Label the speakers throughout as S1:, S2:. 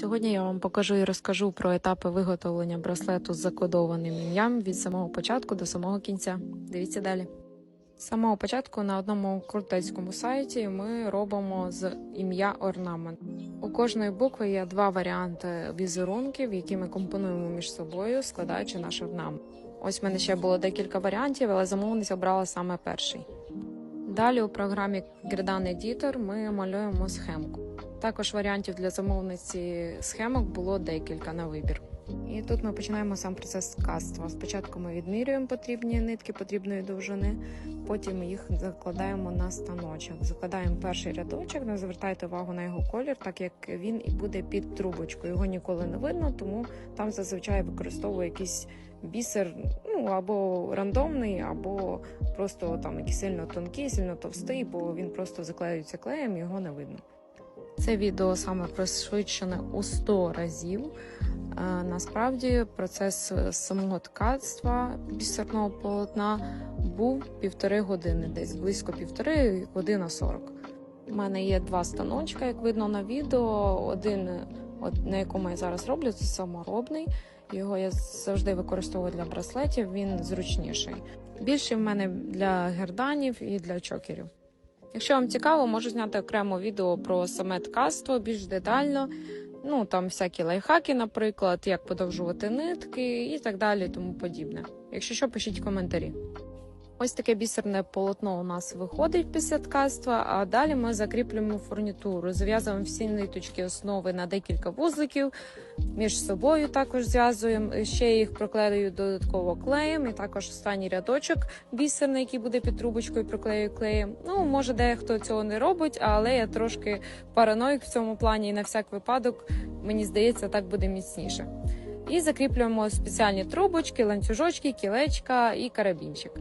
S1: Сьогодні я вам покажу і розкажу про етапи виготовлення браслету з закодованим ім'ям від самого початку до самого кінця. Дивіться далі. З самого початку на одному крутецькому сайті ми робимо з ім'я орнамент. У кожної букви є два варіанти візерунків, які ми компонуємо між собою, складаючи наш орнамент. Ось в мене ще було декілька варіантів, але замовниця обрала саме перший. Далі у програмі Gradon Editor ми малюємо схемку. Також варіантів для замовниці схемок було декілька на вибір. І тут ми починаємо сам процес ткацтва. Спочатку ми відмірюємо потрібні нитки потрібної довжини, потім їх закладаємо на станочок. Закладаємо перший рядочок, не звертайте увагу на його колір, так як він і буде під трубочкою. Його ніколи не видно, тому там зазвичай використовую якийсь бісер, ну або рандомний, або просто там якийсь сильно тонкий, сильно товстий, бо він просто заклеюється клеєм, його не видно. Це відео саме пришвидшене у 100 разів. Е, Насправді процес самого ткацтва бісерного полотна був півтори години, десь близько півтори година 40. У мене є два станочка, як видно на відео. Один, от, на якому я зараз роблю, це саморобний. Його я завжди використовую для браслетів, він зручніший. Більший в мене для герданів і для чокерів. Якщо вам цікаво, можу зняти окремо відео про саме ткацтво більш детально. Ну там всякі лайфхаки, наприклад, як подовжувати нитки і так далі, тому подібне. Якщо що, пишіть коментарі. Ось таке бісерне полотно у нас виходить після ткацтва, а далі ми закріплюємо фурнітуру. Зав'язуємо всі ниточки основи на декілька вузликів. Між собою також зв'язуємо. Ще їх проклею додатково клеєм, і також останній рядочок бісерний, який буде під трубочкою, проклею клеєм. Ну, може, дехто цього не робить, але я трошки параноїк в цьому плані, і на всяк випадок, мені здається, так буде міцніше. І закріплюємо спеціальні трубочки, ланцюжочки, кілечка і карабінчик.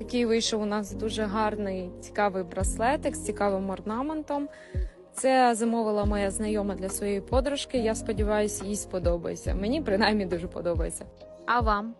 S1: Такий вийшов у нас дуже гарний, цікавий браслетик з цікавим орнаментом. Це замовила моя знайома для своєї подружки. Я сподіваюся, їй сподобається. Мені принаймні дуже подобається. А вам?